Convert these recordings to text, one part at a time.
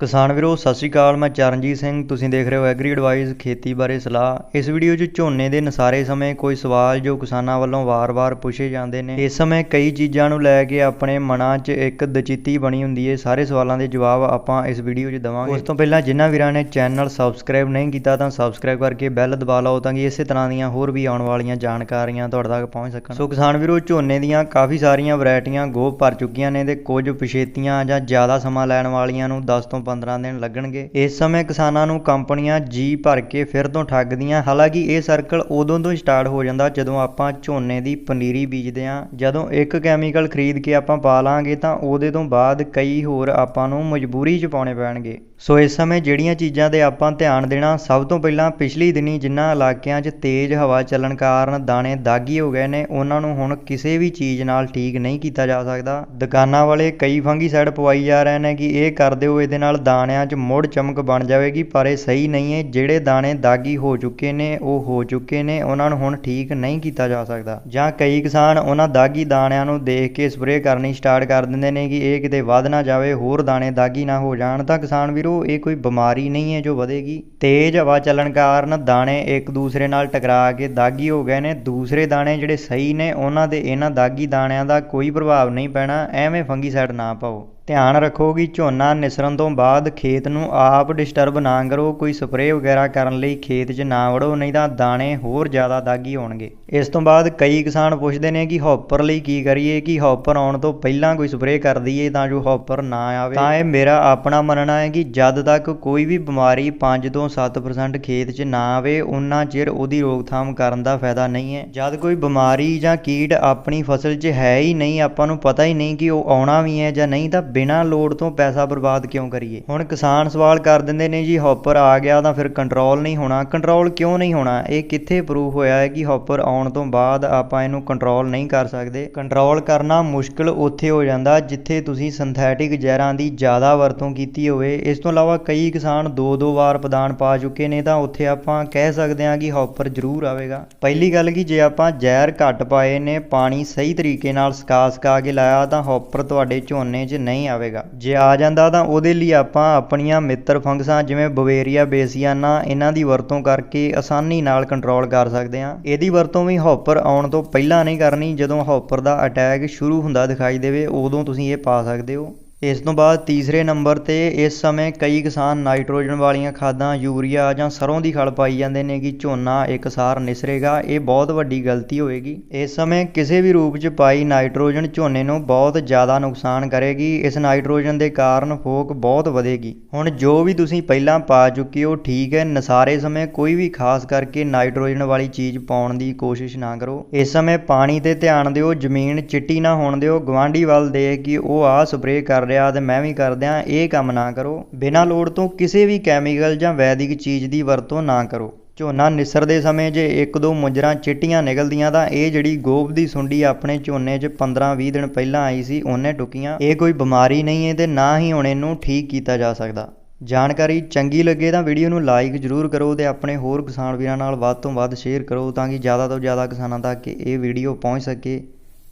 ਕਿਸਾਨ ਵੀਰੋ, ਸਤਿ ਸ਼੍ਰੀ ਅਕਾਲ, ਮੈਂ ਚਰਨਜੀਤ ਸਿੰਘ। ਤੁਸੀਂ ਦੇਖ ਰਹੇ ਹੋ ਐਗਰੀ ਐਡਵਾਈਸ ਖੇਤੀ ਬਾਰੇ ਸਲਾਹ। ਇਸ ਵੀਡੀਓ 'ਚ ਝੋਨੇ ਦੇ ਨਸਾਰੇ ਸਮੇਂ ਕੋਈ ਸਵਾਲ ਜੋ ਕਿਸਾਨਾਂ ਵੱਲੋਂ ਵਾਰ-ਵਾਰ ਪੁੱਛੇ ਜਾਂਦੇ ਨੇ, ਇਸ ਸਮੇਂ ਕਈ ਚੀਜ਼ਾਂ ਨੂੰ ਲੈ ਕੇ ਆਪਣੇ ਮਨਾਂ 'ਚ ਇੱਕ ਦਚਿੱਤੀ ਬਣੀ ਹੁੰਦੀ ਹੈ ਸਾਰੇ ਸਵਾਲਾਂ ਦੇ ਜਵਾਬ ਆਪਾਂ ਇਸ ਵੀਡੀਓ 'ਚ ਦਵਾਂਗੇ। ਉਸ ਤੋਂ ਪਹਿਲਾਂ ਜਿਨ੍ਹਾਂ ਵੀਰਾਂ ਨੇ ਚੈਨਲ ਸਬਸਕ੍ਰਾਈਬ ਨਹੀਂ ਕੀਤਾ ਤਾਂ ਸਬਸਕ੍ਰਾਈਬ ਕਰਕੇ ਬੈਲ ਦਬਾ ਲਓ ਤਾਂ ਕਿ ਇਸੇ ਤਰ੍ਹਾਂ ਦੀਆਂ ਹੋਰ ਵੀ ਆਉਣ ਵਾਲੀਆਂ ਜਾਣਕਾਰੀਆਂ ਤੁਹਾਡੇ ਤੱਕ ਪਹੁੰਚ ਸਕਣ। ਸੋ ਕਿਸਾਨ ਵੀਰੋ, ਝੋਨੇ ਦੀਆਂ ਕਾਫੀ ਸਾਰੀਆਂ ਵੈਰਾਈਟੀਆਂ ਗੋਭ ਭਰ ਚੁੱਕੀਆਂ ਨੇ ਤੇ ਕੁਝ ਪਛੇਤੀਆਂ ਜਾਂ ਜ਼ਿਆਦਾ ਸਮਾਂ ਲੈਣ ਵਾਲੀਆਂ ਨੂੰ 10 ਤੋਂ 15 ਦਿਨ ਲੱਗਣਗੇ। ਇਸ ਸਮੇਂ ਕਿਸਾਨਾਂ ਨੂੰ ਕੰਪਨੀਆਂ ਜੀ ਭਰ ਕੇ ਫਿਰ ਤੋਂ ਠੱਗਦੀਆਂ। ਹਾਲਾਂਕਿ ਇਹ ਸਰਕਲ ਉਦੋਂ ਤੋਂ ਸਟਾਰਟ ਹੋ ਜਾਂਦਾ ਜਦੋਂ ਆਪਾਂ ਝੋਨੇ ਦੀ ਪਨੀਰੀ ਬੀਜਦੇ ਹਾਂ। ਜਦੋਂ ਇੱਕ ਕੈਮੀਕਲ ਖਰੀਦ ਕੇ ਆਪਾਂ ਪਾ ਲਾਂਗੇ ਤਾਂ ਉਹਦੇ ਤੋਂ ਬਾਅਦ ਕਈ ਹੋਰ ਆਪਾਂ ਨੂੰ ਮਜਬੂਰੀ 'ਚ ਪਾਉਣੇ ਪੈਣਗੇ। ਸੋ ਇਸ ਸਮੇਂ ਜਿਹੜੀਆਂ ਚੀਜ਼ਾਂ ਤੇ ਆਪਾਂ ਧਿਆਨ ਦੇਣਾ, ਸਭ ਤੋਂ ਪਹਿਲਾਂ ਪਿਛਲੀ ਦਿਨੀ ਜਿਨ੍ਹਾਂ ਇਲਾਕਿਆਂ 'ਚ ਤੇਜ਼ ਹਵਾ ਚੱਲਣ ਕਾਰਨ ਦਾਣੇ ਦਾਗੀ ਹੋ ਗਏ ਨੇ, ਉਹਨਾਂ ਨੂੰ ਹੁਣ ਕਿਸੇ ਵੀ ਚੀਜ਼ ਨਾਲ ਠੀਕ ਨਹੀਂ ਕੀਤਾ ਜਾ ਸਕਦਾ। ਦੁਕਾਨਾਂ ਵਾਲੇ ਕਈ ਫੰਗੀਸਾਈਡ ਪਵਾਈ ਜਾ ਰਹੇ ਨੇ ਕਿ ਇਹ ਕਰ ਦਿਓ, ਇਹਦੇ ਨਾਲ ਦਾਣਿਆਂ 'ਚ ਮੁੜ ਚਮਕ ਬਣ ਜਾਵੇਗੀ, ਪਰ ਇਹ ਸਹੀ ਨਹੀਂ ਹੈ। ਜਿਹੜੇ ਦਾਣੇ ਦਾਗੀ ਹੋ ਚੁੱਕੇ ਨੇ, ਉਹ ਹੋ ਚੁੱਕੇ ਨੇ, ਉਹਨਾਂ ਨੂੰ ਹੁਣ ਠੀਕ ਨਹੀਂ ਕੀਤਾ ਜਾ ਸਕਦਾ। ਜਾਂ ਕਈ ਕਿਸਾਨ ਉਹਨਾਂ ਦਾਗੀ ਦਾਣਿਆਂ ਨੂੰ ਦੇਖ ਕੇ ਸਪਰੇਅ ਕਰਨੀ ਸਟਾਰਟ ਕਰ ਦਿੰਦੇ ਨੇ ਕਿ ਇਹ ਕਿਤੇ ਵੱਧ ਨਾ ਜਾਵੇ, ਹੋਰ ਦਾਣੇ ਦਾਗੀ ਨਾ ਹੋ ਜਾਣ। ਤਾਂ ਕਿਸਾਨ ਵੀਰੋ, ਇਹ ਕੋਈ ਬਿਮਾਰੀ ਨਹੀਂ ਹੈ ਜੋ ਵਧੇਗੀ। ਤੇਜ਼ ਹਵਾ ਚੱਲਣ ਕਾਰਨ ਦਾਣੇ ਇੱਕ ਦੂਸਰੇ ਨਾਲ ਟਕਰਾ ਕੇ ਦਾਗੀ ਹੋ ਗਏ ਨੇ। ਦੂਸਰੇ ਦਾਣੇ ਜਿਹੜੇ ਸਹੀ ਨੇ, ਉਹਨਾਂ ਦੇ ਇਹਨਾਂ ਦਾਗੀ ਦਾਣਿਆਂ ਦਾ ਕੋਈ ਪ੍ਰਭਾਵ ਨਹੀਂ ਪੈਣਾ। ਐਵੇਂ ਫੰਗੀਸਾਈਡ ਨਾ ਪਾਓ। ਧਿਆਨ ਰੱਖੋ ਕਿ ਝੋਨਾ ਨਿਸਰਨ ਤੋਂ ਬਾਅਦ ਖੇਤ ਨੂੰ ਆਪ ਡਿਸਟਰਬ ਨਾ ਕਰੋ, ਕੋਈ ਸਪਰੇਅ ਵਗੈਰਾ ਕਰਨ ਲਈ ਖੇਤ 'ਚ ਨਾ ਵੜੋ, ਨਹੀਂ ਤਾਂ ਦਾਣੇ ਹੋਰ ਜ਼ਿਆਦਾ ਦਾਗੀ ਹੋਣਗੇ। ਇਸ ਤੋਂ ਬਾਅਦ ਕਈ ਕਿਸਾਨ ਪੁੱਛਦੇ ਨੇ ਕਿ ਹੌਪਰ ਲਈ ਕੀ ਕਰੀਏ, ਕਿ ਹੌਪਰ ਆਉਣ ਤੋਂ ਪਹਿਲਾਂ ਕੋਈ ਸਪਰੇਅ ਕਰ ਦਈਏ ਤਾਂ ਜੋ ਹੌਪਰ ਨਾ ਆਵੇ। ਤਾਂ ਇਹ ਮੇਰਾ ਆਪਣਾ ਮੰਨਣਾ ਹੈ ਕਿ ਜਦ ਤੱਕ ਕੋਈ ਵੀ ਬਿਮਾਰੀ 5 ਤੋਂ 7% ਖੇਤ 'ਚ ਨਾ ਆਵੇ ਉਨਾ ਚਿਰ ਉਹਦੀ ਰੋਕਥਾਮ ਕਰਨ ਦਾ ਫਾਇਦਾ ਨਹੀਂ ਹੈ। ਜਦ ਕੋਈ ਬਿਮਾਰੀ ਜਾਂ ਕੀਟ ਆਪਣੀ ਫਸਲ 'ਚ ਹੈ ਹੀ ਨਹੀਂ, ਆਪਾਂ ਨੂੰ ਪਤਾ ਹੀ ਨਹੀਂ ਕਿ ਉਹ ਆਉਣਾ ਵੀ ਹੈ ਜਾਂ ਨਹੀਂ, ਤਾਂ ਬਿਨਾਂ ਲੋੜ ਤੋਂ ਪੈਸਾ ਬਰਬਾਦ ਕਿਉਂ ਕਰੀਏ? ਹੁਣ ਕਿਸਾਨ ਸਵਾਲ ਕਰ ਦਿੰਦੇ ਨੇ ਜੀ, ਹੌਪਰ ਆ ਗਿਆ ਤਾਂ ਫਿਰ ਕੰਟਰੋਲ ਨਹੀਂ ਹੋਣਾ। ਕੰਟਰੋਲ ਕਿਉਂ ਨਹੀਂ ਹੋਣਾ? ਇਹ ਕਿੱਥੇ ਪ੍ਰੂਫ ਹੋਇਆ ਹੈ ਕਿ ਹੌਪਰ ਆਉਣ ਤੋਂ ਬਾਅਦ ਆਪਾਂ ਇਹਨੂੰ ਕੰਟਰੋਲ ਨਹੀਂ ਕਰ ਸਕਦੇ? ਕੰਟਰੋਲ ਕਰਨਾ ਮੁਸ਼ਕਲ ਉੱਥੇ ਹੋ ਜਾਂਦਾ ਜਿੱਥੇ ਤੁਸੀਂ ਸਿੰਥੈਟਿਕ ਜ਼ਹਿਰਾਂ ਦੀ ਜ਼ਿਆਦਾ ਵਰਤੋਂ ਕੀਤੀ ਹੋਵੇ। ਇਸ ਤੋਂ ਇਲਾਵਾ ਕਈ ਕਿਸਾਨ ਦੋ ਦੋ ਵਾਰ ਪ੍ਰਦਾਨ ਪਾ ਚੁੱਕੇ ਨੇ ਤਾਂ ਉੱਥੇ ਆਪਾਂ ਕਹਿ ਸਕਦੇ ਹਾਂ ਕਿ ਹੌਪਰ ਜ਼ਰੂਰ ਆਵੇਗਾ। ਪਹਿਲੀ ਗੱਲ ਕਿ ਜੇ ਆਪਾਂ ਜ਼ਹਿਰ ਘੱਟ ਪਾਏ ਨੇ, ਪਾਣੀ ਸਹੀ ਤਰੀਕੇ ਨਾਲ ਸਕਾ ਸਕਾ ਕੇ ਲਾਇਆ ਤਾਂ ਹੌਪਰ ਤੁਹਾਡੇ ਝੋਨੇ 'ਚ ਨਹੀਂ ਆਵੇਗਾ। ਜੇ ਆ ਜਾਂਦਾ ਤਾਂ ਉਹਦੇ ਲਈ ਆਪਾਂ ਆਪਣੀਆਂ ਮਿੱਤਰ ਫੰਗਸਾਂ, ਜਿਵੇਂ ਬਵੇਰੀਆ ਬੇਸੀਆਨਾ ਇਹਨਾਂ ਦੀ ਵਰਤੋਂ ਕਰਕੇ ਆਸਾਨੀ ਨਾਲ ਕੰਟਰੋਲ ਕਰ ਸਕਦੇ ਹਾਂ। ਇਹਦੀ ਵਰਤੋਂ ਵੀ ਹੌਪਰ ਆਉਣ ਤੋਂ ਪਹਿਲਾਂ ਨਹੀਂ ਕਰਨੀ। ਜਦੋਂ ਹੌਪਰ ਦਾ ਅਟੈਕ ਸ਼ੁਰੂ ਹੁੰਦਾ ਦਿਖਾਈ ਦੇਵੇ, ਉਦੋਂ ਤੁਸੀਂ ਇਹ ਪਾ ਸਕਦੇ ਹੋ। ਇਸ ਤੋਂ ਬਾਅਦ ਤੀਸਰੇ ਨੰਬਰ ਤੇ ਇਸ ਸਮੇਂ ਕਈ ਕਿਸਾਨ ਨਾਈਟ੍ਰੋਜਨ ਵਾਲੀਆਂ ਖਾਦਾਂ, ਯੂਰੀਆ ਜਾਂ ਸਰੋਂ ਦੀ ਖਲ ਪਾਈ ਜਾਂਦੇ ਨੇ ਕਿ ਝੋਨਾ ਇੱਕਸਾਰ ਨਿਸਰੇਗਾ। ਇਹ ਬਹੁਤ ਵੱਡੀ ਗਲਤੀ ਹੋਏਗੀ ਇਸ ਸਮੇਂ ਕਿਸੇ ਵੀ ਰੂਪ 'ਚ ਪਾਈ ਨਾਈਟ੍ਰੋਜਨ ਝੋਨੇ ਨੂੰ ਬਹੁਤ ਜ਼ਿਆਦਾ ਨੁਕਸਾਨ ਕਰੇਗੀ। ਇਸ ਨਾਈਟ੍ਰੋਜਨ ਦੇ ਕਾਰਨ ਫੋਕ ਬਹੁਤ ਵਧੇਗੀ। ਹੁਣ ਜੋ ਵੀ ਤੁਸੀਂ ਪਹਿਲਾਂ ਪਾ ਚੁੱਕੇ ਹੋ, ਠੀਕ ਹੈ। ਨਸਾਰੇ ਸਮੇਂ ਕੋਈ ਵੀ ਖਾਸ ਕਰਕੇ ਨਾਈਟ੍ਰੋਜਨ ਵਾਲੀ ਚੀਜ਼ ਪਾਉਣ ਦੀ ਕੋਸ਼ਿਸ਼ ਨਾ ਕਰੋ। ਇਸ ਸਮੇਂ ਪਾਣੀ ਤੇ ਧਿਆਨ ਦਿਓ। ਜ਼ਮੀਨ ਚਿੱਟੀ ਨਾ ਹੋਣ ਦਿਓ। ਗਵਾਂਢੀ ਵੱਲ ਦੇਖ ਕਿ ਉਹ ਆਹ ਸਪਰੇਅ ਕਰ ਰਿਹਾ ਤੇ ਮੈਂ ਵੀ ਕਰਦਿਆਂ ਇਹ ਕੰਮ ਨਾ ਕਰੋ। ਬਿਨਾਂ ਲੋੜ ਤੋਂ ਕਿਸੇ ਵੀ ਕੈਮੀਕਲ ਜਾਂ ਵੈਦਿਕ ਚੀਜ਼ ਦੀ ਵਰਤੋਂ ਨਾ ਕਰੋ। ਝੋਨਾ ਨਿਸਰਦੇ ਸਮੇਂ ਜੇ ਇੱਕ ਦੋ ਮੁੰਜਰਾਂ ਚਿੱਟੀਆਂ ਨਿਕਲਦੀਆਂ ਤਾਂ ਇਹ ਜਿਹੜੀ ਗੋਭ ਦੀ ਸੁੰਡੀ ਆਪਣੇ ਝੋਨੇ 'ਚ 15-20 ਦਿਨ ਪਹਿਲਾਂ ਆਈ ਸੀ, ਉਹਨੇ ਟੁਕੀਆਂ। ਇਹ ਕੋਈ ਬਿਮਾਰੀ ਨਹੀਂ ਹੈ ਤੇ ਨਾ ਹੀ ਹੁਣ ਇਹਨੂੰ ਠੀਕ ਕੀਤਾ ਜਾ ਸਕਦਾ। ਜਾਣਕਾਰੀ ਚੰਗੀ ਲੱਗੇ ਤਾਂ ਵੀਡੀਓ ਨੂੰ ਲਾਈਕ ਜ਼ਰੂਰ ਕਰੋ ਤੇ ਆਪਣੇ ਹੋਰ ਕਿਸਾਨ ਵੀਰਾਂ ਨਾਲ ਵੱਧ ਤੋਂ ਵੱਧ ਸ਼ੇਅਰ ਕਰੋ ਤਾਂ ਕਿ ਜ਼ਿਆਦਾ ਤੋਂ ਜ਼ਿਆਦਾ ਕਿਸਾਨਾਂ ਤੱਕ ਇਹ ਵੀਡੀਓ ਪਹੁੰਚ ਸਕੇ।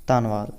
ਧੰਨਵਾਦ।